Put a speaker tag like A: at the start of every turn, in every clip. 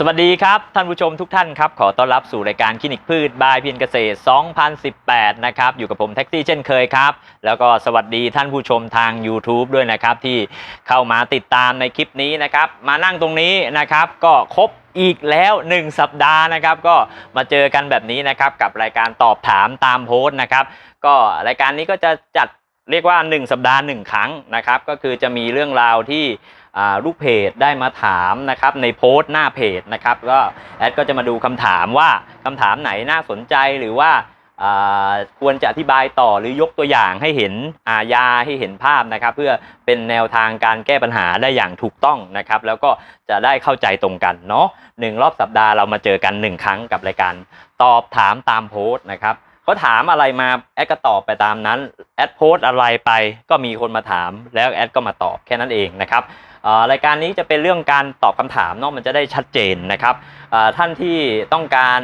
A: สวัสดีครับ ท่านผู้ชมทุกท่านครับ ขอต้อนรับสู่รายการคลินิกพืชบายเพียรเกษตร 2018 นะครับ อยู่กับผมแท็กซี่เช่นเคยครับ แล้วก็สวัสดีท่านผู้ชมทาง YouTube ด้วยนะครับ ที่เข้ามาติดตามในคลิปนี้นะครับ มานั่งตรงนี้นะครับ ก็ครบอีกแล้ว 1 สัปดาห์นะครับ ก็มาเจอกันแบบนี้นะครับ กับรายการตอบถามตามโพสต์นะครับ ก็รายการนี้ก็จะจัดเรียกว่า 1 สัปดาห์ 1 ครั้งนะครับ ก็คือจะมีเรื่องราวที่ ลูกเพจได้มาถามนะครับในโพสต์หน้าเพจนะครับก็แอดก็จะมาดูคำถามว่าคำถามไหนน่าสนใจหรือว่าควรจะอธิบายต่อหรือยกตัวอย่างให้เห็นอายาให้เห็นภาพนะครับ เพื่อเป็นแนวทางการแก้ปัญหาได้อย่างถูกต้องนะครับ แล้วก็จะได้เข้าใจตรงกันเนาะหนึ่งรอบสัปดาห์เรามาเจอกันหนึ่งครั้งกับรายการตอบถามตามโพสต์นะครับ เขาถามอะไรมาแอดก็ตอบไปตามนั้นแอดโพสอะไรไปก็มีคนมาถามแล้วแอดก็มาตอบแค่นั้นเองนะครับรายการนี้จะเป็นเรื่องการตอบคำถามเนาะมันจะได้ชัดเจนนะครับท่านที่ต้องการ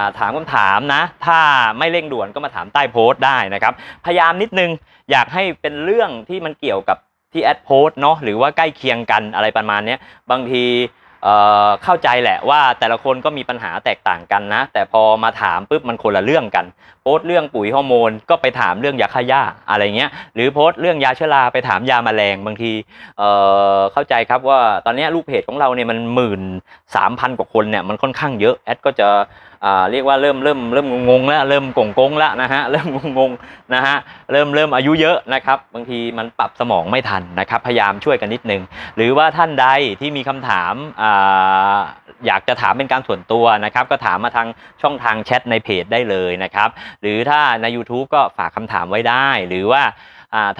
A: าถามคำถามนะ ถ้าไม่เร่งด่วนก็มาถามใต้โพสต์ได้นะครับ พยายามนิดนึงอยากให้เป็นเรื่องที่มันเกี่ยวกับที่แอดโพสเนาะหรือว่าใกล้เคียงกันอะไรประมาณนี้บางที เข้าใจแหละว่าแต่ละคนก็มีปัญหาแตกต่างกันนะ แต่พอมาถามปุ๊บมันคนละเรื่องกัน โพสต์เรื่องปุ๋ยฮอร์โมนก็ไปถามเรื่องยาฆ่าหญ้าอะไรเงี้ยหรือโพสต์เรื่องยาเชื้อราไปถามยาแมลงบางทีเเข้าใจครับว่าตอนนี้ลูกเพจของเราเนี่ยมันหมื่นสามพันกว่าคนเนี่ยมันค่อนข้างเยอะแอดก็จะ เรียกว่าเริ่มเริ่มเริ่มงงแล้วเริ่มกงกงแล้วนะฮะเริ่มงงนะฮะเริ่มเริ่มอายุเยอะนะครับ บางทีมันปรับสมองไม่ทันนะครับ พยายามช่วยกันนิดนึง หรือว่าท่านใดที่มีคำถามออยากจะถามเป็นการส่วนตัวนะครับ ก็ถามมาทางช่องทางแชทในเพจได้เลยนะครับ หรือถ้าใน YouTube ก็ฝากคำถามไว้ได้ หรือว่า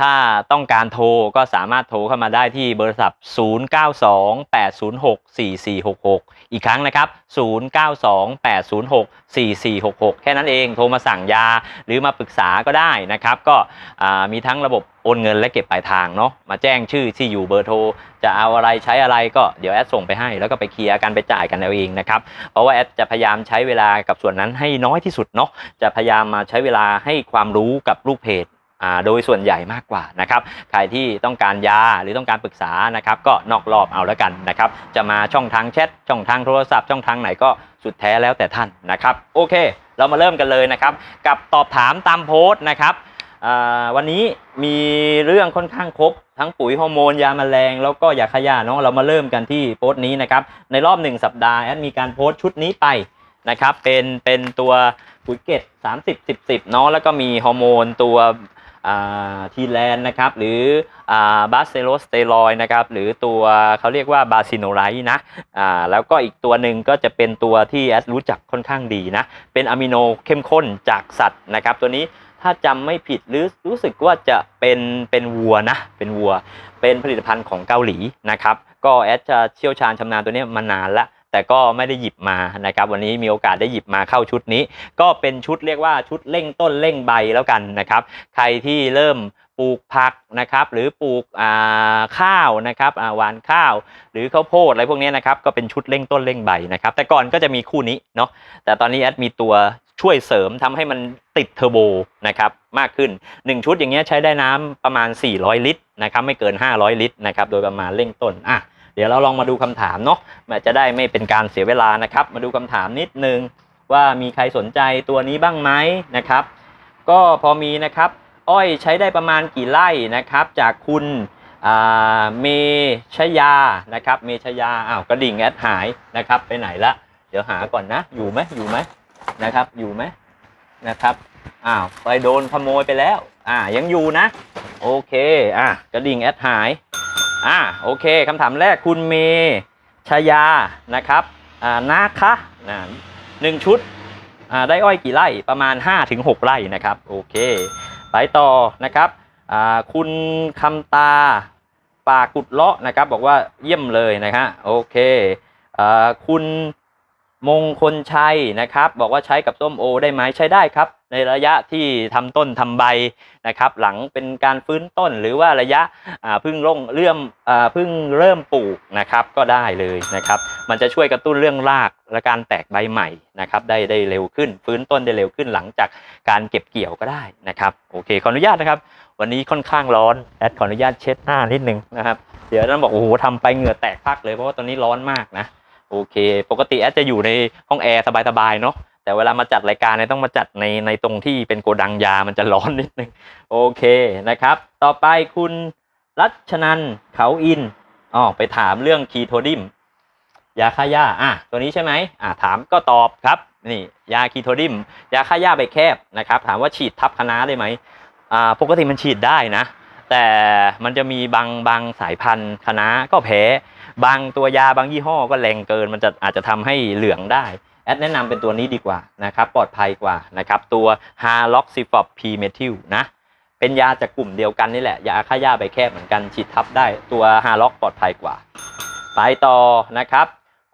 A: ถ้าต้องการโทรก็สามารถโทรเข้ามาได้ที่เบอร์โทรศัพท์ 0928064466 อีกครั้งนะครับ 0928064466 แค่นั้นเองโทรมาสั่งยาหรือมาปรึกษาก็ได้นะครับ ก็มีทั้งระบบโอนเงินและเก็บปลายทางเนาะมาแจ้งชื่อที่อยู่เบอร์โทร จะเอาอะไรใช้อะไรก็เดี๋ยวแอดส่งไปให้ แล้วก็ไปเคลียร์กันไปจ่ายกันเอาเองนะครับ เพราะว่าแอดจะพยายามใช้เวลากับส่วนนั้นให้น้อยที่สุดเนาะจะพยายามมาใช้เวลาให้ความรู้กับลูกเพจ โดยส่วนใหญ่มากกว่านะครับ ใครที่ต้องการยาหรือต้องการปรึกษานะครับ ก็นอกรอบเอาแล้วกันนะครับ จะมาช่องทางแชทช่องทางโทรศัพท์ช่องทางไหนก็สุดแท้แล้วแต่ท่านนะครับ โอเค เรามาเริ่มกันเลยนะครับ กับตอบถามตามโพสต์นะครับวันนี้มีเรื่องค่อนข้างครบ ทั้งปุ๋ยฮอร์โมนยาแมลง แล้วก็ยาฆ่าหญ้าเนาะเรามาเริ่มกันที่โพสต์นี้นะครับ ในรอบหนึ่งสัปดาห์แอดมีการโพสต์ชุดนี้ไปนะครับ เป็นเป็นตัวปุ๋ยเกต30 10 10เนาะแล้วก็มีฮอร์โมนตัว ทีแลนนะครับหรืออ่าบาสเซโลสเตรอยนะครับหรือตัวเขาเรียกว่าบาซิโนไรนะแล้วก็อีกตัวหนึ่งก็จะเป็นตัวที่แอดรู้จักค่อนข้างดีนะเป็นอะมิโนเข้มข้นจากสัตว์นะครับตัวนี้ถ้าจำไม่ผิดหรือรู้สึกว่าจะเป็นเป็นวัวนะเป็นวัว เป็นผลิตภัณฑ์ของเกาหลีนะครับก็แอดจะเชี่ยวชาญชำนาญตัวนี้มานานละ แต่ก็ไม่ได้หยิบมานะครับวันนี้มีโอกาสได้หยิบมาเข้าชุดนี้ ก็เป็นชุดเรียกว่าชุดเร่งต้นเร่งใบแล้วกันนะครับ ใครที่เริ่มปลูกผักนะครับหรือปลูกข้าวนะครับหวานข้าว หรือข้าวโพดอะไรพวกนี้นะครับก็เป็นชุดเร่งต้นเร่งใบนะครับ แต่ก่อนก็จะมีคู่นี้เนาะแต่ตอนนี้แอดมีตัวช่วยเสริมทำให้มันติดเทอร์โบนะครับมากขึ้น 1 ชุดอย่างเงี้ยใช้ได้น้ำประมาณ 400 ลิตรนะครับไม่เกิน 500 ลิตรนะครับโดยประมาณเร่งต้นอะ เดี๋ยวเราลองมาดูคำถามเนาะมันจะได้ไม่เป็นการเสียเวลานะครับ มาดูคำถามนิดนึงว่ามีใครสนใจตัวนี้บ้างไหมนะครับ ก็พอมีนะครับ อ้อยใช้ได้ประมาณกี่ไร่นะครับ จากคุณเมชยานะครับ เมชยาอ้าวกระดิ่งแอดหายนะครับ ไปไหนละ เดี๋ยวหาก่อนนะ อยู่ไหมอยู่ไหมนะครับ อยู่ไหมนะครับอ้าวไปโดนขโมยไปแล้ว อ่ายังอยู่นะ โอเค อะกระดิ่งแอดหาย อ่าโอเคคำถามแรกคุณเมชยานะครับอ่านะคะนะหนึ่งชุดอ่าได้อ้อยกี่ไร่ประมาณ 5-6 ไร่นะครับโอเคไปต่อนะครับอ่าคุณคำตาปากุดเลาะนะครับบอกว่าเยี่ยมเลยนะฮะโอเคอ่าคุณ มงคลชัยนะครับ บอกว่าใช้กับส้มโอได้ไหมใช้ได้ครับ ในระยะที่ทำต้นทำใบนะครับ หลังเป็นการฟื้นต้นหรือว่าระยะพิ่งล่งเริ่มอ่าเพิ่งเริ่มปลูกนะครับก็ได้เลยนะครับ มันจะช่วยกระตุ้นเรื่องรากและการแตกใบใหม่นะครับ ได้ได้เร็วขึ้น ฟื้นต้นได้เร็วขึ้นหลังจากการเก็บเกี่ยวก็ได้นะครับโอเคขออนุญาตนะครับ วันนี้ค่อนข้างร้อนแอดขออนุญาตเช็ดหน้านิดนึงนะครับ เดี๋ยวนั้นบอกโอ้โหทำไปเหงื่อแตกพักเลยเพราะว่าตอนนี้ร้อนมากนะ โอเค ปกติแอดจะอยู่ในห้องแอร์สบายๆเนาะแต่เวลามาจัดรายการเนี่ยต้องมาจัดในในตรงที่เป็นโกดังยามันจะร้อนนิดนึงโอเคนะครับ ต่อไปคุณรัชนันเขาอินอ๋อไปถามเรื่องคีโทดิมยาฆ่าหญ้าอะตัวนี้ใช่ไหมอะถามก็ตอบครับนี่ยาคีโทดิมยาฆ่าหญ้าใบแคบนะครับ ถามว่าฉีดทับคะน้าได้ไหมอ่าปกติมันฉีดได้นะ แต่มันจะมีบางบางสายพันธุ์คะน้าก็แพ้ บางตัวยาบางยี่ห้อก็แรงเกิน มันจะอาจจะทำให้เหลืองได้ แอดแนะนำเป็นตัวนี้ดีกว่านะครับปลอดภัยกว่านะครับตัว h a l o x i f o p p m e t h y l นะเป็นยาจากกลุ่มเดียวกันนี่แหละยาฆ่าหญ้าใบแคบเหมือนกันฉีดทับได้ตัว h a l o x ปลอดภัยกว่า ไปต่อนะครับ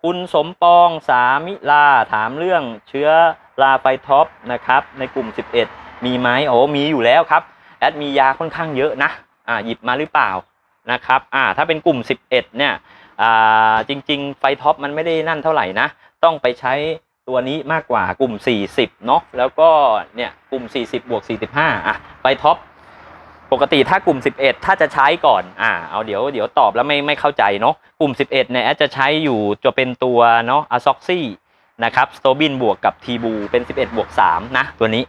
A: คุณสมปองสามิลาถามเรื่องเชื้อราไฟท็อปนะครับในกลุ่ม 11 มีไหมโอ้มีอยู่แล้วครับ แอดมียาค่อนข้างเยอะนะอ่าหยิบมาหรือเปล่านะครับอ่าถ้าเป็นกลุ่ม 11 เนี่ย จริง ๆ ไฟท็อปมันไม่ได้นั่นเท่าไหร่นะ ต้องไปใช้ตัวนี้มากกว่ากลุ่ม 40เนาะแล้วก็เนี่ยกลุ่ม 40บวก45อะไฟท็อปปกติถ้ากลุ่ม 11 ถ้าจะใช้ก่อนอ่าเอาเดี๋ยวเดี๋ยวตอบแล้วไม่ไม่เข้าใจเนาะกลุ่ม 11เนี่ยแอดจะใช้อยู่จะเป็นตัวเนาะอะซ็อกซี่นะครับสโตบินบวกกับทีบูเป็น 11บวก3นะตัวนี้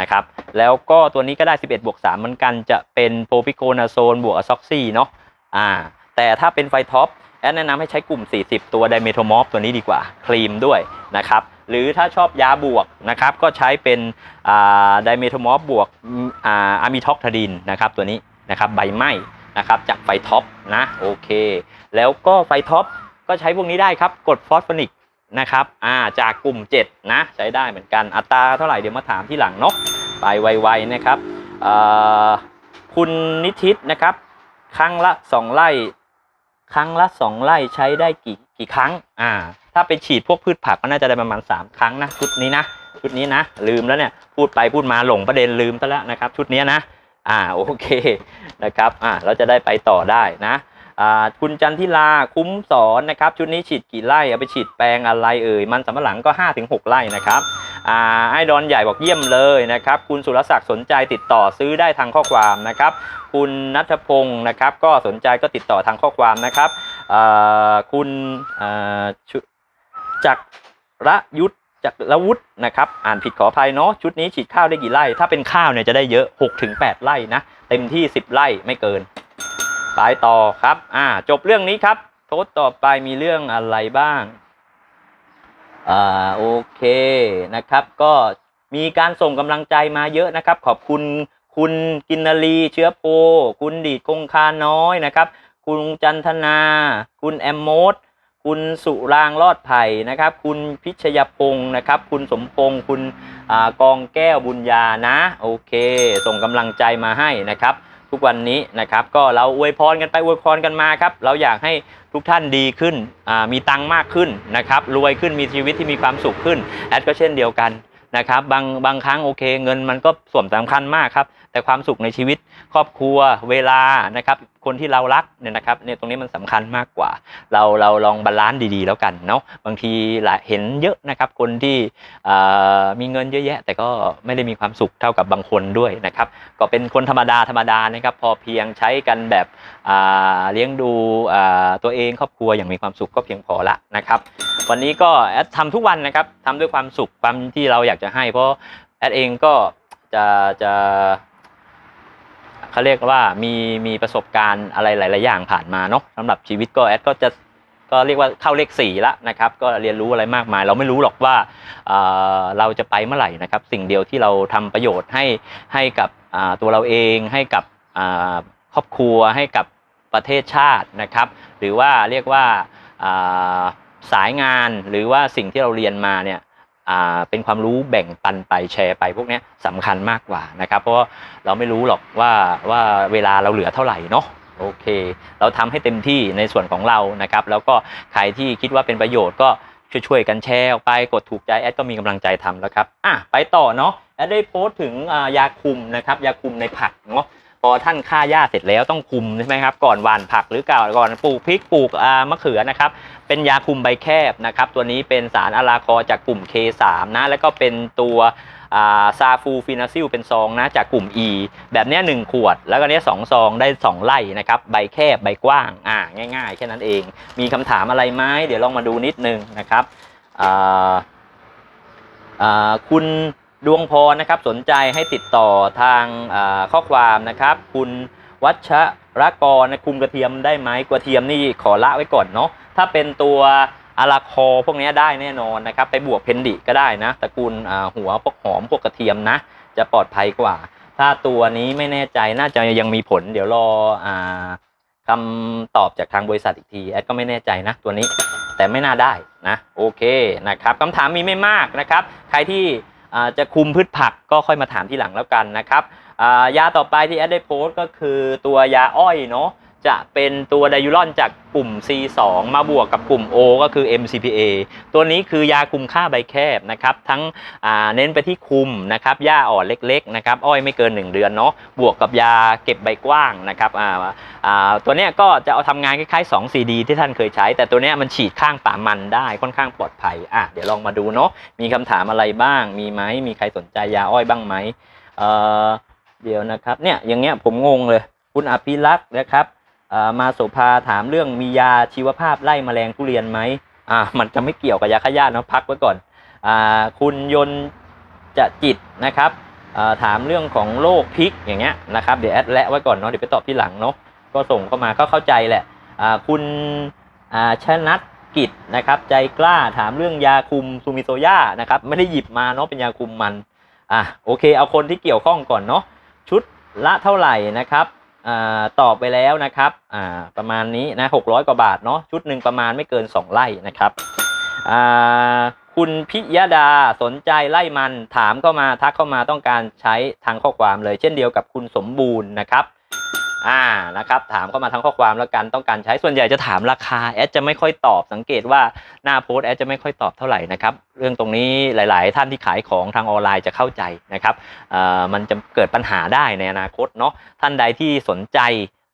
A: นะครับแล้วก็ตัวนี้ก็ได้ 11บวก3เหมือนกันจะเป็นโพพิโคนาโซนบวกอะซ็อกซี่เนาะอ่าแต่ถ้าเป็นไฟท็อป แอดแนะนำให้ใช้กลุ่ม 40 ตัวไดเมโทมอฟตัวนี้ดีกว่า ครีมด้วยนะครับ หรือถ้าชอบยาบวกนะครับ ก็ใช้เป็นไดเมโทมอฟบวกอะมิท็อกทาดินนะครับตัวนี้นะครับใบไหม้นะครับจากไฟท็อปนะโอเค แล้วก็ไฟท็อปก็ใช้พวกนี้ได้ครับ กดฟอสฟอนิกนะครับอ่าจากกลุ่ม 7 นะ ใช้ได้เหมือนกันอัตราเท่าไหร่เดี๋ยวมาถามที่หลังเนาะไปไวๆนะครับคุณนิทิศนะครับ ครั้งละ 2 ไร่ ครั้งละ2ไร่ใช้ได้กี่กี่ครั้ง อ่า ถ้าไปฉีดพวกพืชผักก็น่าจะได้ประมาณ 3 ครั้งนะชุดนี้นะชุดนี้นะ ลืมแล้วเนี่ย พูดไปพูดมาหลงประเด็นลืมซะแล้วนะครับ ชุดนี้นะ อ่าโอเคนะครับ อ่าเราจะได้ไปต่อได้นะอ่า คุณจันทิลาคุ้มสอนนะครับชุดนี้ฉีดกี่ไร่เอาไปฉีดแปลงอะไรเอ่ยมันสำปะหลังก็ 5-6 ไร่นะครับไอ้ดอนใหญ่บอกเยี่ยมเลยนะครับคุณสุรศักดิ์สนใจติดต่อซื้อได้ทางข้อความนะครับคุณนัทพงศ์นะครับก็สนใจก็ติดต่อทางข้อความนะครับคุณจักรยุทธจักรวุฒินะครับอ่านผิดขออภัยเนาะชุดนี้ฉีดข้าวได้กี่ไร่ ถ้าเป็นข้าวเนี่ยจะได้เยอะ6ถึง8ไร่นะ เต็มที่ 10 ไร่ไม่เกิน ไปต่อครับ อ่า จบเรื่องนี้ครับโทษต่อไปมีเรื่องอะไรบ้าง อ่า โอเคนะครับ ก็มีการส่งกำลังใจมาเยอะนะครับ ขอบคุณคุณกินนารีเชื้อโพ คุณดีดคงคาน้อยนะครับ คุณจันทนา คุณแอมโมดคุณสุรางรอดไผ่นะครับ คุณพิชยพงศ์นะครับ คุณสมพงศ์คุณอ่ากองแก้วบุญญานะ โอเค ส่งกำลังใจมาให้นะครับ ทุกวันนี้นะครับ ก็เราอวยพรกันไปอวยพรกันมาครับ เราอยากให้ทุกท่านดีขึ้นมีตังค์มากขึ้นนะครับ รวยขึ้นมีชีวิตที่มีความสุขขึ้นแอดก็เช่นเดียวกัน นะครับบางบางครั้งโอเค เงินมันก็ส่วนสำคัญมากครับ แต่ความสุขในชีวิตครอบครัวเวลานะครับคนที่เรารักเนี่ยนะครับเนี่ยตรงนี้มันสำคัญมากกว่า เราเราลองบาลานซ์ดีๆ แล้วกันเนาะบางทีหลายเห็นเยอะนะครับ คนที่มีเงินเยอะแยะ แต่ก็ไม่ได้มีความสุขเท่ากับบางคนด้วยนะครับก็เป็นคนธรรมดาธรรมดานะครับ พอเพียงใช้กันแบบเลี้ยงดูตัวเองครอบครัวอย่างมีความสุขก็เพียงพอละนะครับ วันนี้ก็แอดทำทุกวันนะครับทำด้วยความสุขความที่เราอยากจะให้ เพราะแอดเองก็จะจะเขาเรียกว่ามีมีประสบการณ์อะไรหลาย ๆ อย่างผ่านมาเนาะสำหรับชีวิตก็แอดก็จะก็เรียกว่าเข้าเลขสี่ละนะครับ ก็เรียนรู้อะไรมากมาย เราไม่รู้หรอกว่าเราจะไปเมื่อไหร่นะครับ สิ่งเดียวที่เราทำประโยชน์ให้ให้กับตัวเราเองให้กับครอบครัวให้กับประเทศชาตินะครับ หรือว่าเรียกว่า สายงานหรือว่าสิ่งที่เราเรียนมาเนี่ยเป็นความรู้แบ่งปันไปแชร์ไปพวกนี้สำคัญมากกว่านะครับ เพราะว่าเราไม่รู้หรอกว่าว่าเวลาเราเหลือเท่าไหร่เนาะโอเค เราทำให้เต็มที่ในส่วนของเรานะครับ แล้วก็ใครที่คิดว่าเป็นประโยชน์ก็ช่วยๆกันแชร์ออกไปกดถูกใจแอดก็มีกำลังใจทำแล้วครับอะไปต่อเนาะแอดได้โพสต์ถึงยาคุมนะครับยาคุมในผักเนาะ อท่านฆ่าหญ้าเสร็จแล้วต้องคุมใช่ไหมครับก่อนหว่านผักหรือก่อนก่อนปลูกพริกปลูกมะเขือนะครับเป็นยาคุมใบแคบนะครับตัวนี้เป็นสารอะลาคอจากกลุ่ม K3 นะแล้วก็เป็นตัวซาฟูฟินาซิลเป็นซองนะจากกลุ่ม E แบบนี้ยหนึ่งขวด แล้วก็เนี้ยสองซองได้ 2 ไร่นะครับใบแคบใบกว้างอ่าง่ายๆ แค่นั้นเอง มีคำถามอะไรไหมเดี๋ยวลองมาดูนิดนึงนะครับคุณ ดวงพรนะครับสนใจให้ติดต่อทางข้อความนะครับ คุณวัชรกรนะคุมกระเทียมได้ไหมกระเทียมนี่ขอละไว้ก่อนเนาะถ้าเป็นตัวอาราคอพวกนี้ได้แน่นอนนะครับไปบวกเพนดิก็ได้นะตระกูลหัวพวกหอมพวกกระเทียมนะ จะปลอดภัยกว่า ถ้าตัวนี้ไม่แน่ใจน่าจะยังมีผล เดี๋ยวรออ่าคำตอบจากทางบริษัทอีกทีแอดก็ไม่แน่ใจนะตัวนี้แต่ไม่น่าได้นะโอเคนะครับคำถามมีไม่มากนะครับ ใครที่ จะคุมพืชผักก็ค่อยมาถามที่หลังแล้วกันนะครับายาต่อไปที่แอดได้โพสต์ก็คือตัวยาอ้อยเนาะ จะเป็นตัวไดยูรอนจากกลุ่ม C2 มาบวกกับกลุ่ม O ก็คือ MCPA ตัวนี้คือยาคุมค่าใบแคบนะครับ ทั้งเน้นไปที่คุมนะครับหญ้าอ่อนเล็กๆนะครับอ้อยไม่เกิน 1 เดือนเนาะบวกกับยาเก็บใบกว้างนะครับตัวนี้ก็จะเอาทำงานคล้ายๆ 2 CD ที่ท่านเคยใช้ แต่ตัวนี้มันฉีดข้างป่ามันได้ค่อนข้างปลอดภัยอะเดี๋ยวลองมาดูเนาะมีคำถามอะไรบ้างมีไหมมีใครสนใจยาอ้อยบ้างไหมเเดี๋ยวนะครับเนี่ยอย่างเงี้ยผมงงเลยคุณอภิรักษ์นะครับ มาโสภาถามเรื่องมียาชีวภาพไล่แมลงทุเรียนไหมอ่ามันจะไม่เกี่ยวกับยาฆ่าหญ้านะพักไว้ก่อนอ่าคุณยนจะจิตนะครับอ่าถามเรื่องของโรคพิกอย่างเงี้ยนะครับเดี๋ยวแอดและไว้ก่อนเนาะเดี๋ยวไปตอบที่หลังเนาะก็ส่งเข้ามาก็เข้าใจแหละอ่าคุณอ่าชนัทกิจนะครับใจกล้าถามเรื่องยาคุมซูมิโซย่านะครับไม่ได้หยิบมาเนาะเป็นยาคุมมันอะโอเคเอาคนที่เกี่ยวข้องก่อนเนาะชุดละเท่าไหร่นะครับ ตอบไปแล้วนะครับประมาณนี้นะหกร้อยกว่าบาทเนาะชุดหนึ่งประมาณไม่เกิน 2 ไร่นะครับคุณพิยดาสนใจไล่มันถามเข้ามาทักเข้ามาต้องการใช้ทางข้อความเลย เช่นเดียวกับคุณสมบูรณ์นะครับ อ่านะครับถามเข้ามาทั้งข้อความแล้วกันต้องการใช้ส่วนใหญ่จะถามราคาแอดจะไม่ค่อยตอบสังเกตว่าหน้าโพสแอดจะไม่ค่อยตอบเท่าไหร่นะครับเรื่องตรงนี้หลาย ๆ ท่านที่ขายของทางออนไลน์จะเข้าใจนะครับมันจะเกิดปัญหาได้ในอนาคตเนาะท่านใดที่สนใจ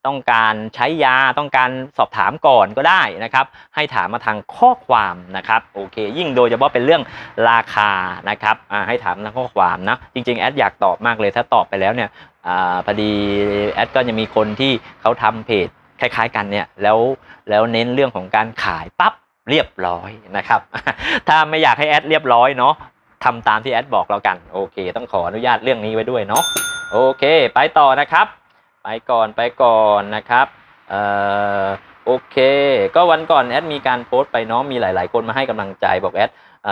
A: ต้องการใช้ยาต้องการสอบถามก่อนก็ได้นะครับ ให้ถามมาทางข้อความนะครับโอเค ยิ่งโดยเฉพาะเป็นเรื่องราคานะครับให้ถามทางข้อความนะจริงๆแอดอยากตอบมากเลยถ้าตอบไปแล้วเนี่ยอพอดีแอดก็จะมีคนที่เขาทำเพจคล้ายๆ กันเนี่ยแล้วแล้วเน้นเรื่องของการขายปั๊บเรียบร้อยนะครับ ถ้าไม่อยากให้แอดเรียบร้อยเนาะทำตามที่แอดบอกแล้วกันโอเค ต้องขออนุญาตเรื่องนี้ไว้ด้วยเนาะโอเค ไปต่อนะครับ ไปก่อนไปก่อนนะครับเอ่อโอเค ก็วันก่อนแอดมีการโพสต์ไปเนาะมีหลาย ๆ คนมาให้กำลังใจบอกแอด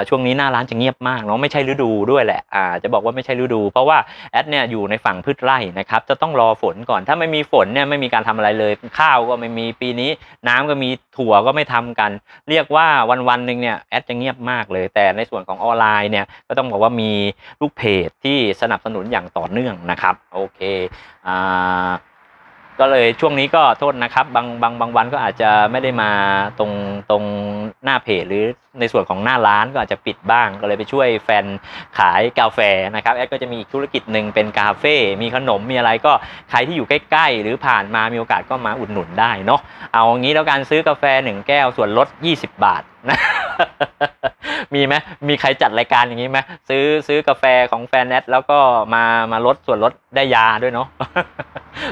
A: ช่วงนี้หน้าร้านจะเงียบมากเนาะไม่ใช่ฤดูด้วยแหละอ่าจะบอกว่าไม่ใช่ฤดู เพราะว่าแอดเนี่ยอยู่ในฝั่งพืชไร่นะครับจะต้องรอฝนก่อนถ้าไม่มีฝนเนี่ยไม่มีการทำอะไรเลยข้าวก็ไม่มีปีนี้น้ำก็มีถั่วก็ไม่ทำกัน เรียกว่าวันวันๆหนึ่งเนี่ยแอดจะเงียบมากเลย แต่ในส่วนของออนไลน์เนี่ยก็ต้องบอกว่ามีลูกเพจที่สนับสนุนอย่างต่อเนื่องนะครับโอเคอ่า ก็เลยช่วงนี้ก็โทษนะครับ บางบางบางวันก็อาจจะไม่ได้มาตรงตรงหน้าเพจหรือในส่วนของหน้าร้านก็อาจจะปิดบ้าง ก็เลยไปช่วยแฟนขายกาแฟนะครับแอดก็จะมีอีกธุรกิจหนึ่งเป็นกาเฟ่มีขนมมีอะไรก็ใครที่อยู่ใกล้ๆ หรือผ่านมามีโอกาสก็มาอุดหนุนได้เนาะเอางี้แล้วการซื้อกาแฟหนึ่งแก้วส่วนลด 20 บาทนะมีไหมมีใครจัดรายการอย่างนี้ไหมซื้อซื้อกาแฟของแฟนแอดแล้วก็มามาลดส่วนลดได้ยาด้วยเนาะ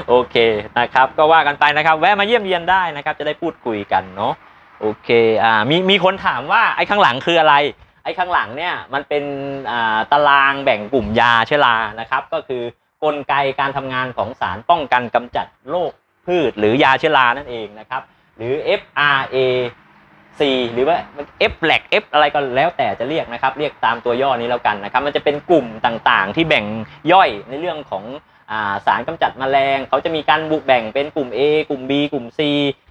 A: โอเคนะครับ ก็ว่ากันไปนะครับ แวะมาเยี่ยมเยียนได้นะครับ จะได้พูดคุยกันเนาะโอเคอ่ามีมีคนถามว่าไอ้ข้างหลังคืออะไร ไอ้ข้างหลังเนี่ยมันเป็นอ่าตารางแบ่งกลุ่มยาเชื้อรานะครับ ก็คือกลไกการทำงานของสารป้องกันกำจัดโรคพืช หรือยาเชื้อรานั่นเองนะครับ หรือ FRA C หรือว่า F l a g F อะไรก็แล้วแต่จะเรียกนะครับ เรียกตามตัวย่อนี้แล้วกันนะครับ มันจะเป็นกลุ่มต่างๆ ที่แบ่งย่อยในเรื่องของ สารกำจัดแมลงเขาจะมีการบุกแบ่งเป็นกลุ่ม A กลุ่ม B กลุ่ม C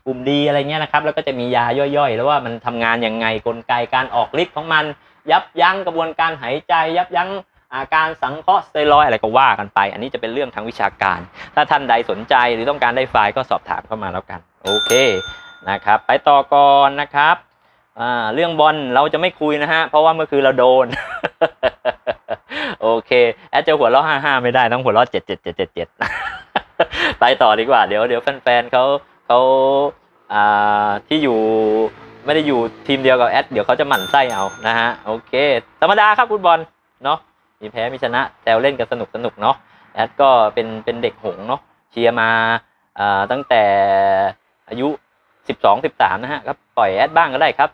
A: กลุ่ม D อะไรเงี้ยนะครับแล้วก็จะมียาย่อยๆ แล้วว่ามันทำงานยังไงกลไกการออกฤทธิ์ของมัน ยับยั้งกระบวนการหายใจ ยับยั้งอาการสังเคราะห์สเตียรอยอะไรก็ว่ากันไป อันนี้จะเป็นเรื่องทางวิชาการ ถ้าท่านใดสนใจหรือต้องการได้ไฟล์ก็สอบถามเข้ามาแล้วกัน โอเคนะครับ ไปต่อก่อนนะครับเรื่องบอลเราจะไม่คุยนะฮะ เพราะว่าเมื่อคืนเราโดน โอเค แอดจะหัวเราะห้าห้าไม่ได้ต้องหัวเราะเจ็ดเจ็ดเจ็ดเจ็ดเจ็ดไปต่อดีกว่า เดี๋ยวเดี๋ยวแฟนๆเขาเขาอ่าที่อยู่ไม่ได้อยู่ทีมเดียวกับแอดเดี๋ยวเขาจะหมั่นไส้เอานะฮะโอเค ธรรมดาครับฟุตบอลเนาะมีแพ้มีชนะแต่เล่นกันสนุกสนุกเนาะแอดก็เป็นเป็นเด็กหงส์เนาะเชียร์มาอ่าตั้งแต่อายุ 12 13 นะฮะครับปล่อยแอดบ้างก็ได้ครับ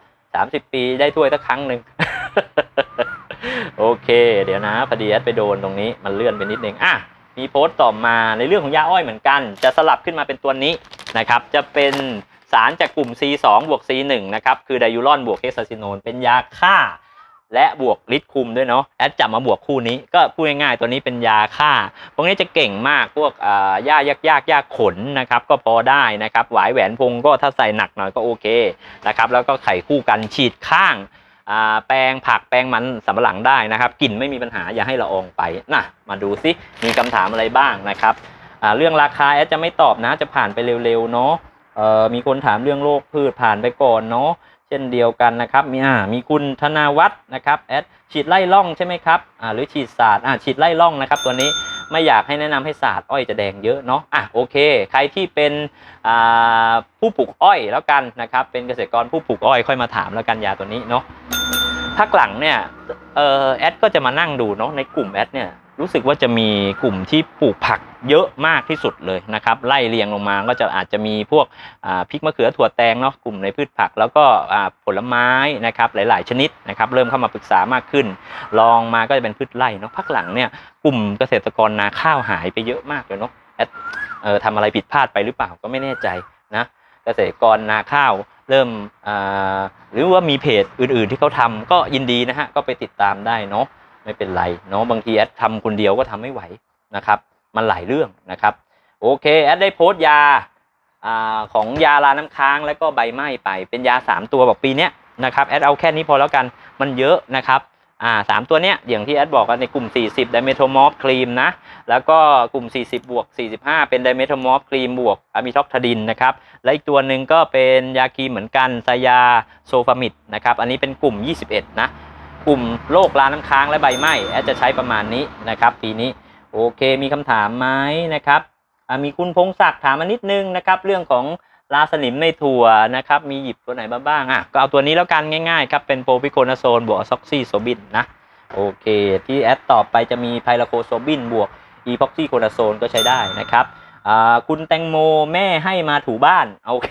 A: 30 ปีได้ถ้วยสักครั้งหนึ่ง โอเค เดี๋ยวนะพอดีแอดไปโดนตรงนี้มันเลื่อนไปนิดนึงอะมีโพสต์ต่อมาในเรื่องของยาอ้อยเหมือนกัน จะสลับขึ้นมาเป็นตัวนี้นะครับ จะเป็นสารจากกลุ่ม C2 บวก C1 นะครับ คือไดยูรอนบวกเฮซาซิโนนเป็นยาฆ่า และบวกฤทธิ์คุมด้วยเนาะแอดจับมาบวกคู่นี้ก็พูดง่ายๆตัวนี้เป็นยาฆ่า พวกนี้จะเก่งมากพวกอ่าหญ้ายากยากหญ้าขนนะครับ ก็พอได้นะครับ หวายแหวนพงก็ถ้าใส่หนักหน่อยก็โอเคนะครับ แล้วก็ไข่คู่กันฉีดข้าง แปลงผักแปลงมันสำปะหลังได้นะครับกลิ่นไม่มีปัญหาอย่าให้ละอองไปนะมาดูซิมีคำถามอะไรบ้างนะครับเรื่องราคาแอดจะไม่ตอบนะจะผ่านไปเร็วๆเนาะมีคนถามเรื่องโรคพืชผ่านไปก่อนเนาะเช่นเดียวกันนะครับมีอ่ามีคุณธนาวัฒน์นะครับแอดฉีดไล่ล่องใช่ไหมครับอ่าหรือฉีดศาสตร์อ่าฉีดไล่ล่องนะครับ ตัวนี้ไม่อยากให้แนะนำให้ศาสตร์อ้อยจะแดงเยอะเนาะอะโอเค ใครที่เป็นอ่าผู้ปลูกอ้อยแล้วกันนะครับเป็นเกษตรกรผู้ปลูกอ้อยค่อยมาถามแล้วกันยาตัวนี้เนาะ พักหลังเนี่ยเออแอดก็จะมานั่งดูเนาะในกลุ่มแอดเนี่ยรู้สึกว่าจะมีกลุ่มที่ปลูกผักเยอะมากที่สุดเลยนะครับไล่เรียงลงมาก็จะอาจจะมีพวกพริกมะเขือถั่วแตงเนาะกลุ่มในพืชผัก แล้วก็ผลไม้นะครับหลาย ๆ ชนิดนะครับเริ่มเข้ามาปรึกษามากขึ้น ลองมาก็จะเป็นพืชไร่เนาะพักหลังเนี่ยกลุ่มเกษตรกรนาข้าวหายไปเยอะมากเลยเนาะแอดทำอะไรผิดพลาดไปหรือเปล่าก็ไม่แน่ใจนะ เกษตรกรนาข้าว เริ่มอ่าหรือว่ามีเพจอื่นๆที่เขาทำก็ยินดีนะฮะก็ไปติดตามได้เนาะไม่เป็นไรเนาะบางทีแอดทำคนเดียวก็ทำไม่ไหวนะครับ มันหลายเรื่องนะครับ โอเคแอดได้โพสต์ยาอาของยาลาน้ำค้างแล้วก็ใบไม้ไปเป็นยา 3 ตัวบอกปีเนี้ยนะครับแอดเอาแค่นี้พอแล้วกันมันเยอะนะครับ อ่าสามตัวเนี้ยอย่างที่แอดบอกกันในกลุ่ม 40 ไดเมโทมอฟครีมนะ แล้วก็กลุ่ม 40 บวก 45 เป็นไดเมโทมอฟครีมบวกอะมิท็อกทาดินนะครับ และอีกตัวหนึ่งก็เป็นยาครีมเหมือนกันไซยาโซฟามิดนะครับ อันนี้เป็นกลุ่ม 21 นะ กลุ่มโรคลาน้ำค้างและใบไหม้แอดจะใช้ประมาณนี้นะครับ ปีนี้ โอเคมีคำถามไหมนะครับมีคุณพงศักดิ์ถามมานิดนึงนะครับ เรื่องของ ลาสนิมในถั่วนะครับ มีหยิบตัวไหนมาบ้างอะก็เอาตัวนี้แล้วกันง่ายๆครับ เป็นโปรพิโคนาโซนบวกซ็อกซี่โซบินนะโอเค ที่แอดต่อไปจะมีไพลาโคโซบินบวกอีพ็อกซี่โคนาโซนก็ใช้ได้นะครับอ่าคุณแตงโมแม่ให้มาถูบ้าน โอเค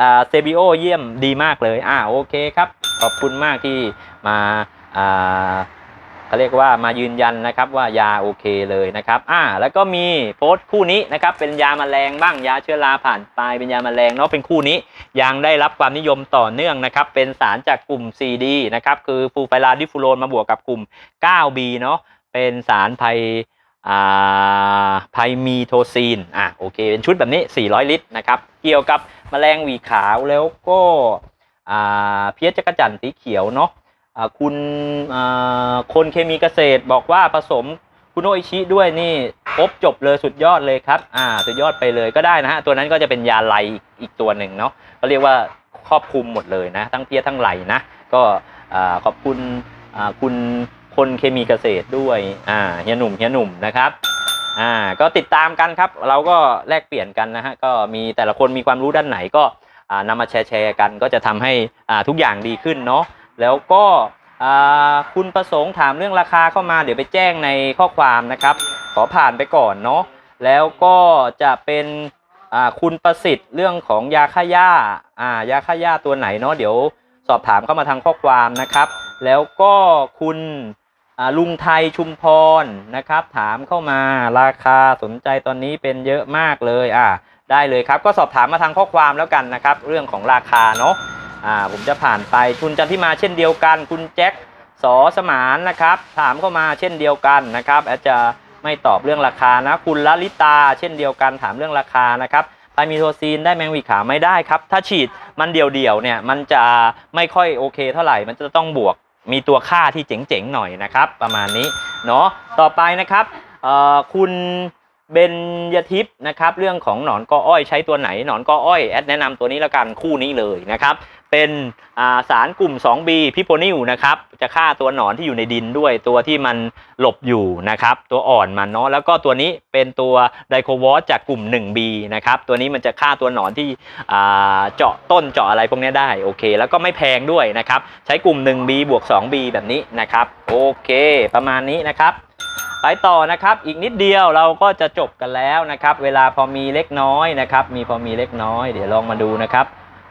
A: อ่าเซบิโอเยี่ยมดีมากเลย อ่าโอเคครับ ขอบคุณมากที่มาอ่า เขาเรียกว่ามายืนยันนะครับว่ายาโอเคเลยนะครับอ่าแล้วก็มีโพสต์คู่นี้นะครับเป็นยาแมลงบ้างยาเชื้อราผ่านไปเป็นยาแมลงเนาะเป็นคู่นี้ยังได้รับความนิยมต่อเนื่องนะครับเป็นสารจากกลุ่ม CD นะครับคือฟูไฟลาดิฟูโรนมาบวกกับกลุ่ม 9B เนาะเป็นสารไพอ่าไพมีโทซีนอะโอเคเป็นชุดแบบนี้ 400 ลิตรนะครับเกี่ยวกับแมลงหวีขาวแล้วก็เพี้ยจักรจั่นสีเขียวเนาะ คุณคนเคมีเกษตรบอกว่าผสมคุณโออิชิด้วยนี่ครบจบเลยสุดยอดเลยครับ อ่า สุดยอดไปเลยก็ได้นะฮะ ตัวนั้นก็จะเป็นยาไลอีกตัวหนึ่งเนาะเขาเรียกว่าครอบคลุมหมดเลยนะ ทั้งเพี้ยทั้งไหลนะ ก็ขอบคุณคุณคนเคมีเกษตรด้วย อ่า เฮียหนุ่ม เฮียหนุ่มนะครับ อ่า ก็ติดตามกันครับ เราก็แลกเปลี่ยนกันนะฮะ ก็มีแต่ละคนมีความรู้ด้านไหนก็อ่านำมาแชร์แชร์กัน ก็จะทำให้ทุกอย่างดีขึ้นเนาะ แล้วก็คุณประสงค์ถามเรื่องราคาเข้ามา เดี๋ยวไปแจ้งในข้อความนะครับ ขอผ่านไปก่อนเนาะแล้วก็จะเป็นคุณประสิทธิ์เรื่องของยาฆ่าหญ้าอ่ายาฆ่าหญ้าตัวไหนเนาะเดี๋ยวสอบถามเข้ามาทางข้อความนะครับ แล้วก็คุณลุงไทยชุมพรนะครับ ถามเข้ามาราคาสนใจตอนนี้เป็นเยอะมากเลยอ่าได้เลยครับ ก็สอบถามมาทางข้อความแล้วกันนะครับ เรื่องของราคาเนาะ อ่าผมจะผ่านไปคุณจันทิมาเช่นเดียวกัน คุณแจ็คสอสมานนะครับ ถามเข้ามาเช่นเดียวกันนะครับแอดจะไม่ตอบเรื่องราคานะ คุณลลิตา เช่นเดียวกันถามเรื่องราคานะครับไพมีโทซีนได้แมงวีขาไม่ได้ครับ ถ้าฉีดมันเดี่ยวๆเนี่ยมันจะไม่ค่อยโอเคเท่าไหร่ มันจะต้องบวกมีตัวค่าที่เจ๋งๆหน่อยนะครับ ประมาณนี้เนาะต่อไปนะครับคุณเบนยทิพย์นะครับ เรื่องของหนอนกออ้อยใช้ตัวไหนหนอนกออ้อยแอดแนะนำตัวนี้และกันคู่นี้เลยนะครับ เป็นาสารกลุ่ม 2B พิโพนิลนะครับ จะฆ่าตัวหนอนที่อยู่ในดินด้วยตัวที่มันหลบอยู่นะครับ ตัวอ่อนมันเนาะแล้วก็ตัวนี้เป็นตัวไดโควอสจากกลุ่ม 1B นะครับ ตัวนี้มันจะฆ่าตัวหนอนที่เจาะต้นเจาะอะไรพวกนี้ได้โอเค แล้วก็ไม่แพงด้วยนะครับ ใช้กลุ่ม 1B บวก 2B แบบนี้นะครับ โอเค ประมาณนี้นะครับไปต่อนะครับ อีกนิดเดียวเราก็จะจบกันแล้วนะครับ เวลาพอมีเล็กน้อยนะครับ มีพอมีเล็กน้อย เดี๋ยวลองมาดูนะครับ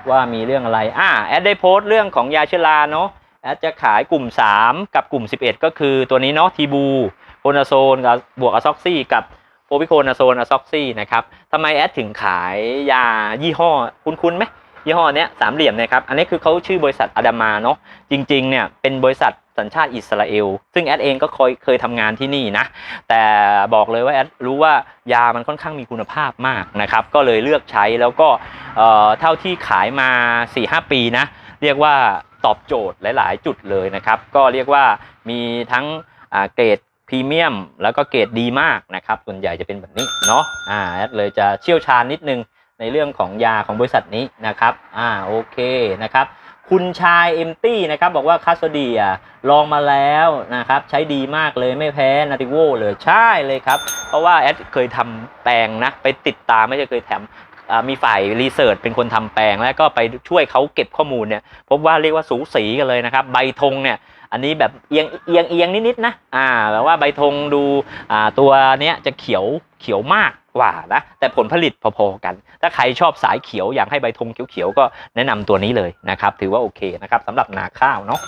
A: ว่ามีเรื่องอะไรอ่าแอดได้โพสต์เรื่องของยาเชื้อราเนาะแอดจะขายกลุ่ม 3 กับกลุ่ม 11 ก็คือตัวนี้เนาะทีบูโคนาโซนกับบวกอะซ็อกซี่กับโพวิโคนาโซนอะซ็อกซี่นะครับทำไมแอดถึงขายยายี่ห้อคุ้นๆไหมยี่ห้อเนี้ยสามเหลี่ยมนะครับอันนี้คือเขาชื่อบริษัทอดามาเนาะจริงๆเนี่ยเป็นบริษัท สัญชาติอิสราเอล ซึ่งแอดเองก็เคยเคยทำงานที่นี่นะ แต่บอกเลยว่าแอดรู้ว่ายามันค่อนข้างมีคุณภาพมากนะครับ ก็เลยเลือกใช้แล้วก็เอ่อเท่าที่ขายมา 4-5 ปีนะ เรียกว่าตอบโจทย์หลาย ๆ จุดเลยนะครับ ก็เรียกว่ามีทั้งเกรดพรีเมียม แล้วก็เกรดดีมากนะครับ ส่วนใหญ่จะเป็นแบบนี้เนาะอ่าแอดเลยจะเชี่ยวชาญนิดนึงในเรื่องของยาของบริษัทนี้นะครับ อ่า โอเคนะครับ คุณชายเอมตี้นะครับบอกว่าคาสเดียลองมาแล้วนะครับใช้ดีมากเลยไม่แพ้นาติโวเลยใช่เลยครับ เพราะว่าแอดเคยทำแปลงนะ ไปติดตามไม่ใช่เคยแถมมีฝ่ายรีเสิร์ชเป็นคนทำแปลงแล้วก็ไปช่วยเขาเก็บข้อมูลเนี่ยพบว่าเรียกว่าสูสีกันเลยนะครับ ใบธงเนี่ย อันนี้แบบเอียงเอียงเอียงนิดๆนะอ่าแบบว่าใบธงดูอ่าตัวเนี้ยจะเขียวเขียวมากกว่านะแต่ผลผลิตพอๆกัน ถ้าใครชอบสายเขียวอยากให้ใบธงเขียวๆก็แนะนำตัวนี้เลยนะครับถือว่าโอเคนะครับสำหรับนาข้าวเนาะ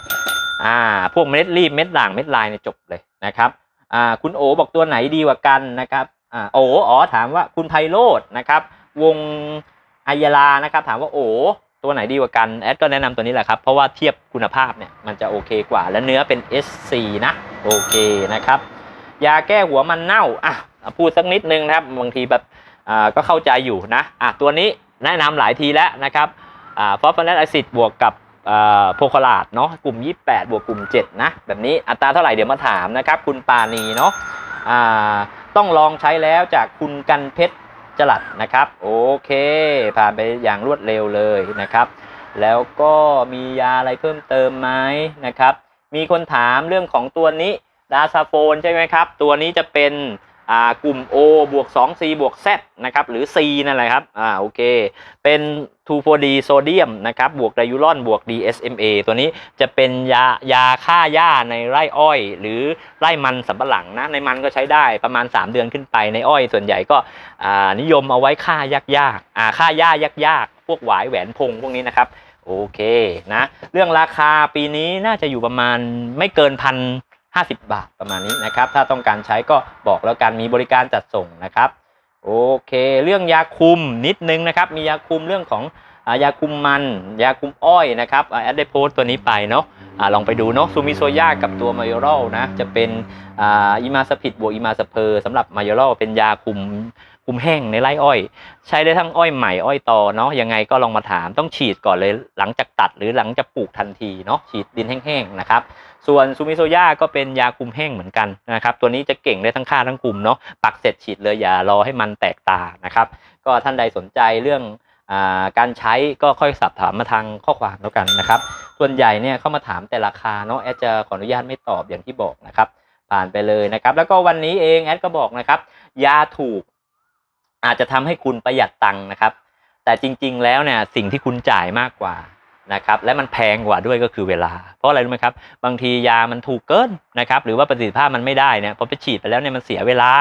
A: อ่าพวกเม็ดรีบเม็ดด่างเม็ดลายเนี่ยจบเลยนะครับอ่าคุณโอบอกตัวไหนดีกว่ากันนะครับอ่าโออ๋อถามว่าคุณไพโรจน์นะครับวงอายลานะครับถามว่าโอ ตัวไหนดีกว่ากันแอดก็แนะนำตัวนี้แหละครับ เพราะว่าเทียบคุณภาพเนี่ยมันจะโอเคกว่า และเนื้อเป็น SC นะโอเคนะครับ ยาแก้หัวมันเน่าอะพูดสักนิดนึงนะครับบางทีแบบอ่าก็เข้าใจอยู่นะอะตัวนี้แนะนำหลายทีแล้วนะครับอ่าฟอสฟอรัสอะซิดบวกกับอ่าโพคลาดเนาะกลุ่ม 28 บวกกลุ่ม 7 นะ แบบนี้อัตราเท่าไหร่เดี๋ยวมาถามนะครับ คุณปานีเนาะอ่าต้องลองใช้แล้วจากคุณกันเพชร จลัดนะครับ โอเค ผ่านไปอย่างรวดเร็วเลยนะครับ แล้วก็มียาอะไรเพิ่มเติมไหมนะครับ มีคนถามเรื่องของตัวนี้ดาซาโฟนใช่ไหมครับ ตัวนี้จะเป็น กลุ่ม O บวก 2C บวก Z นะครับ หรือ C นั่นแหละครับ อ่า โอเค เป็น 2,4-D โซเดียมนะครับ บวกไดยูรอน บวก DSMA ตัวนี้จะเป็นยายาฆ่าหญ้าในไร่อ้อย หรือไร่มันสำปะหลังนะ ในมันก็ใช้ได้ประมาณ 3 เดือนขึ้นไป ในอ้อยส่วนใหญ่ก็นิยมเอาไว้ฆ่ายากยากๆอ่าฆ่าหญ้ายากยากๆพวกหวายแหวนพงพวกนี้นะครับ โอเคนะ เรื่องราคาปีนี้น่าจะอยู่ประมาณไม่เกินพัน ห้าสิบบาทประมาณนี้นะครับ ถ้าต้องการใช้ก็บอกแล้วกันมีบริการจัดส่งนะครับ โอเค เรื่องยาคุมนิดนึงนะครับ มียาคุมเรื่องของอายาคุมมัน ยาคุมอ้อยนะครับแอดได้โพสตัวนี้ไปเนาะอะลองไปดูเนาะซูมิโซยากับตัวมายอรอลนะ จะเป็นอ,อิมาสพิดบวกอิมาสเพอร์สำหรับมายอรอลเป็นยาคุม คุมแห้งในไร่อ้อย ใช้ได้ทั้งอ้อยใหม่อ้อยตอเนาะยังไงก็ลองมาถามต้องฉีดก่อนเลยหลังจากตัดหรือหลังจากปลูกทันทีเนาะฉีดดินแห้งๆนะครับส่วนซูมิโซยาก็เป็นยาคุมแห้งเหมือนกันนะครับตัวนี้จะเก่งได้ทั้งค่าทั้งคุมเนาะปักเสร็จฉีดเลยอย่ารอให้มันแตกตานะครับก็ท่านใดสนใจเรื่องการใช้ก็ค่อยสอบถามมาทางข้อความแล้วกันนะครับ ส่วนใหญ่เนี่ยเข้ามาถามแต่ราคาเนาะแอดจะขออนุญาตไม่ตอบอย่างที่บอกนะครับ ผ่านไปเลยนะครับ แล้วก็วันนี้เองแอดก็บอกนะครับ ยาถูก อาจจะทำให้คุณประหยัดตังค์นะครับ แต่จริงๆแล้วเนี่ยสิ่งที่คุณจ่ายมากกว่านะครับและมันแพงกว่าด้วยก็คือเวลา เพราะอะไรรู้ไหมครับ บางทียามันถูกเกินนะครับหรือว่าประสิทธิภาพมันไม่ได้เนี่ยพอไปฉีดไปแล้วเนี่ยมันเสียเวลา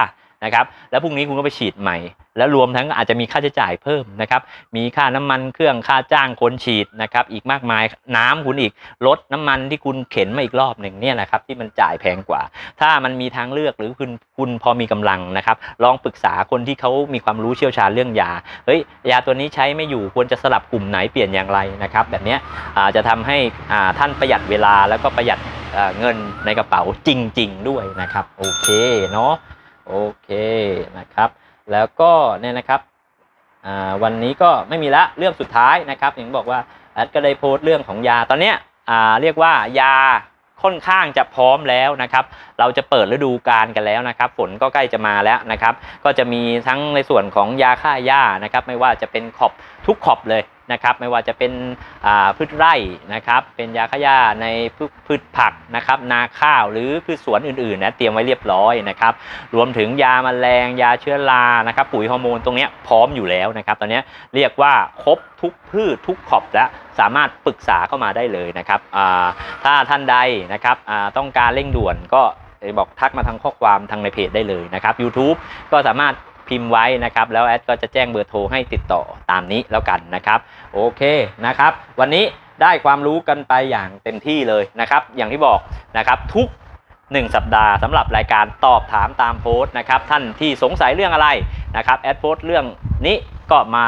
A: นะครับแล้วพรุ่งนี้คุณก็ไปฉีดใหม่ แล้วรวมทั้งอาจจะมีค่าใช้จ่ายเพิ่มนะครับมีค่าน้ำมันเครื่องค่าจ้างคนฉีดนะครับอีกมากมายน้ำคุณอีกรถน้ำมันที่คุณเข็นมาอีกรอบหนึ่งเนี่ยนะครับที่มันจ่ายแพงกว่า ถ้ามันมีทางเลือกหรือคุณคุณพอมีกำลังนะครับลองปรึกษาคนที่เขามีความรู้เชี่ยวชาญเรื่องยาเฮ้ยยาตัวนี้ใช้ไม่อยู่ควรจะสลับกลุ่มไหนเปลี่ยนอย่างไรนะครับแบบนี้จะทำให้ท่านประหยัดเวลาแล้วก็ประหยัดเงินในกระเป๋าจริง ๆ ด้วยนะครับ โอเคเนาะ โอเคนะครับ แล้วก็เนี่ยนะครับวันนี้ก็ไม่มีละเรื่องสุดท้ายนะครับอย่างบอกว่าแอดก็ได้โพสต์เรื่องของยาตอนเนี้ยเรียกว่ายาค่อนข้างจะพร้อมแล้วนะครับ เราจะเปิดฤดูกาลกันแล้วนะครับ ฝนก็ใกล้จะมาแล้วนะครับ ก็จะมีทั้งในส่วนของยาฆ่าหญ้านะครับ ไม่ว่าจะเป็นขอบทุกขอบเลย นะครับไม่ว่าจะเป็นพืชไร่นะครับเป็นยาฆ่าหญ้าในพืชผักนะครับนาข้าวหรือพืชสวนอื่นๆนะเตรียมไว้เรียบร้อยนะครับรวมถึงยาแมลงยาเชื้อรานะครับปุ๋ยฮอร์โมนตรงนี้พร้อมอยู่แล้วนะครับตอนนี้เรียกว่าครบทุกพืชทุกขอบและสามารถปรึกษาเข้ามาได้เลยนะครับถ้าท่านใดนะครับต้องการเร่งด่วนก็บอกทักมาทางข้อความทางในเพจได้เลยนะครับ YouTube ก็สามารถ พิมพ์ไว้นะครับ แล้วแอดก็จะแจ้งเบอร์โทรให้ติดต่อตามนี้แล้วกันนะครับ โอเคนะครับ วันนี้ได้ความรู้กันไปอย่างเต็มที่เลยนะครับ อย่างที่บอกนะครับทุก 1 สัปดาห์สำหรับรายการตอบถามตามโพสต์นะครับ ท่านที่สงสัยเรื่องอะไรนะครับแอดโพสต์เรื่องนี้ก็มา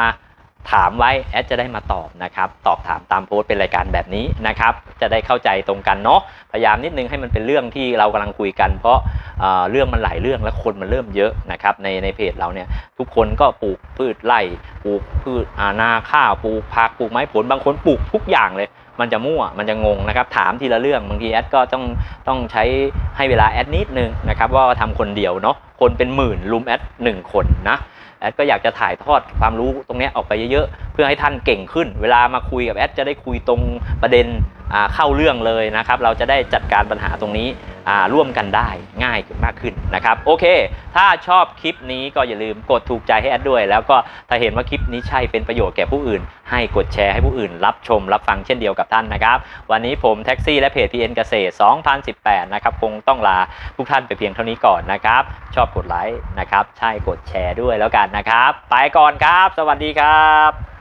A: ถามไว้แอดจะได้มาตอบนะครับ ตอบถามตามโพสต์เป็นรายการแบบนี้นะครับ จะได้เข้าใจตรงกันเนาะพยายามนิดนึงให้มันเป็นเรื่องที่เรากำลังคุยกัน เพราะเอ่อเรื่องมันหลายเรื่องและคนมันเริ่มเยอะนะครับในในเพจเราเนี่ยทุกคนก็ปลูกพืชไร่ปลูกพืชอานาข้าวปลูกผักปลูกไม้ผลบางคนปลูกทุกอย่างเลย มันจะมั่วมันจะงงนะครับ ถามทีละเรื่องบางทีแอดก็ต้องต้องใช้ให้เวลาแอดนิดนึงนะครับว่าทำคนเดียวเนาะคนเป็นหมื่นลุมแอดหนึ่งคนนะ แอดก็อยากจะถ่ายทอดความรู้ตรงนี้ออกไปเยอะๆ เพื่อให้ท่านเก่งขึ้น เวลามาคุยกับแอดจะได้คุยตรงประเด็นเข้าเรื่องเลยนะครับ เราจะได้จัดการปัญหาตรงนี้ ร่วมกันได้ง่ายมากขึ้นนะครับโอเค ถ้าชอบคลิปนี้ก็อย่าลืมกดถูกใจให้แอดด้วย แล้วก็ถ้าเห็นว่าคลิปนี้ใช่เป็นประโยชน์แก่ผู้อื่น ให้กดแชร์ให้ผู้อื่น รับชมรับฟังเช่นเดียวกับท่านนะครับ วันนี้ผมแท็กซี่และเพจ PN เกษตร 2018 นะครับคงต้องลาทุกท่านไปเพียงเท่านี้ก่อนนะครับ ชอบกดไลค์นะครับ ใช่กดแชร์ด้วยแล้วกันนะครับ ไปก่อนครับ สวัสดีครับ